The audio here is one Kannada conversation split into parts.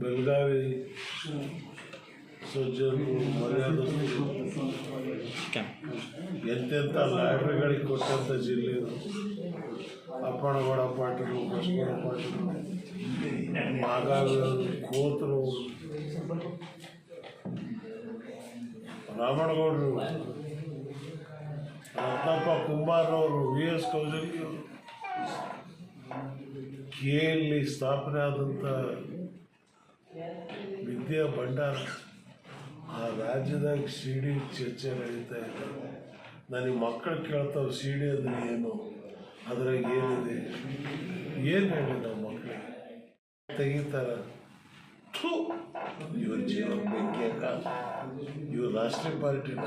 ಬೆಳಗಾವಿ ಸಜ್ಜರು ಮರ್ಯಾದಸ್ಥರು ಎಂತೆಂಥ ಲ್ಯಾಟ್ರಿಗಳಿಗೆ ಕೊಟ್ಟಂಥ ಜಿಲ್ಲೆ ಅಪ್ಪಣಗೌಡ ಪಾಟೀಲು, ಬಸವಣ್ಣ ಪಾಟೀಲು, ಮಾಗಾವಿ, ಕೋತರು. ರಾಮಣಗೌಡರು ರತ್ನಪ್ಪ ಕುಂಬಾರ್ ಅವರು ವಿ ಎಸ್ ಕೌಜಲ್ ಕೆ ಸ್ಥಾಪನೆ ಆದಂಥ ವಿದ್ಯಾ ಭಂಡಾರ. ಆ ರಾಜ್ಯದಾಗ ಸಿ ಡಿ ಚರ್ಚೆ ನಡೀತಾ ಇದೆ. ನನಗೆ ಮಕ್ಕಳು ಕೇಳ್ತಾವೆ ಸಿ ಡಿ ಅಂದ್ರೆ ಏನು? ಅದ್ರಾಗ ಏನಿದೆ? ಏನು ಹೇಳಿ ನಾವು ಮಕ್ಕಳಿಗೆ ತೆಗಿತಾರ. ಥು, ಇವ್ರ ಜೀವ ಬೆಂಕಿ ಅಂತ. ಇವ್ರು ರಾಷ್ಟ್ರೀಯ ಪಾರ್ಟಿನ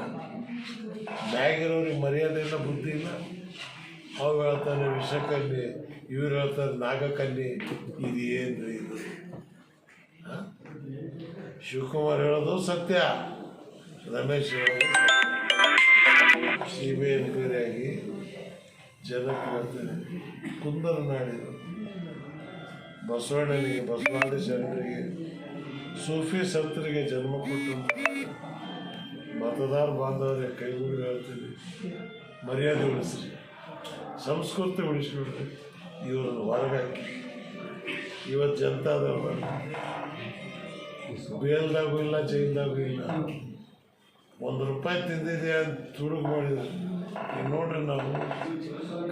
ಮ್ಯಾಗಿರೋರಿಗೆ ಮರ್ಯಾದೆ ಇಲ್ಲ ಬುದ್ಧಿ ಇಲ್ಲ. ಅವು ಹೇಳ್ತಾನೆ ವಿಷಕಲ್ಲಿ ಇವ್ರು ಹೇಳ್ತಾರೆ ನಾಗಕಲ್ಲಿ ಇದು ಏನ್ರಿ ಇದು? ಶಿವಕುಮಾರ್ ಹೇಳೋದು ಸತ್ಯ. ರಮೇಶ್ ಹೇಳೋದು ಸಿ ಬಿ ಎನ್ಕ್ವೈರಿಯಾಗಿ ಜನಕ್ಕೆ ಹೇಳ್ತೇನೆ ಕುಂದರ ಬಸವಣ್ಣನಿಗೆ, ಬಸವಾದಿ ಶರಣರಿಗೆ, ಸೂಫಿ ಸಂತರಿಗೆ ಜನ್ಮ ಕೊಟ್ಟು ಮತದಾರ ಬಾಂಧವರಿಗೆ ಕೈಗೂಡಿ ಹೇಳ್ತೀವಿ ಮರ್ಯಾದೆ ಉಳಿಸ್ರಿ. ಸಂಸ್ಕೃತಿ ಉಳಿಸ್ಬಿಡ್ರಿ. ಇವರನ್ನು ಹೊರಗಾಕಿ ಇವತ್ತು ಜನತಾದವ್ರು ಬೇಲ್ದಾಗೂ ಇಲ್ಲ ಜೈಲ್ದಾಗೂ ಇಲ್ಲ. ಒಂದು ರೂಪಾಯಿ ತಿಂದಿದೆ ಅಂತ ತುಡುಗು ಮಾಡಿದ್ರು. ಈಗ ನೋಡ್ರಿ ನಾವು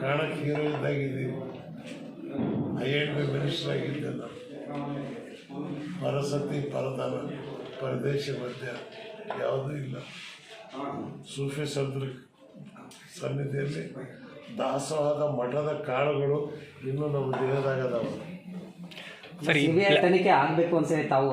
ಕಾಣಕ್ಕೆ ಹೀರೋ ಇದ್ದಾಗಿದ್ದೀವಿ. ಐ ಎನ್ ಬಿ ಮಿನಿಸ್ಟರ್ ಆಗಿದ್ದೆ ನಾವು ಪರಸತಿ ಪರದಾನ ಪರದೇಶ ಮಧ್ಯ ಯಾವುದೂ ಇಲ್ಲ. ಸೂಫಿ ಸಂದ್ರ ಸನ್ನಿಧಿಯಲ್ಲಿ ದಾಸವಾದ ಮಠದ ಕಾಳುಗಳು ಇನ್ನೂ ನಮ್ಮ ದೇಹದಾಗ ಅದಾವ ಸರ್ ತನಿಖೆ ಆಗಬೇಕು ಅಂತ ತಾವು